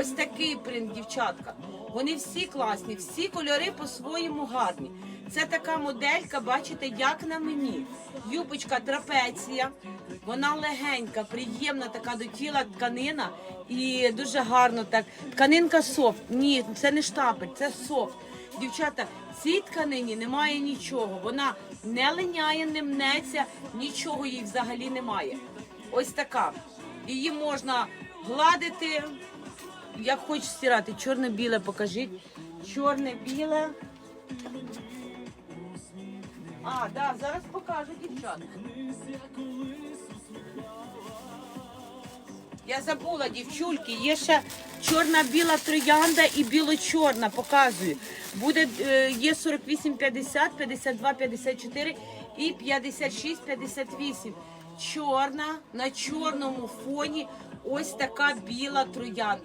Ось такий принт, дівчатка. Вони всі класні, всі кольори по-своєму гарні. Це така моделька, бачите, як на мені. Юбочка трапеція. Вона легенька, приємна така до тіла тканина і дуже гарно так. Тканинка софт. Ні, це не штапель, це софт. Дівчата, цій тканині немає нічого. Вона не линяє, не мнеться, нічого їй взагалі немає. Ось така. Її можна гладити, як хочеш стирати. Чорне-біле покажіть. Чорне-біле. А, да, зараз покажу, дівчата. Я забула, дівчульки, є ще чорна-біла троянда і біло-чорна, показую. Буде, е, є 48,50, 52,54 і 56,58. Чорна на чорному фоні ось така біла троянда.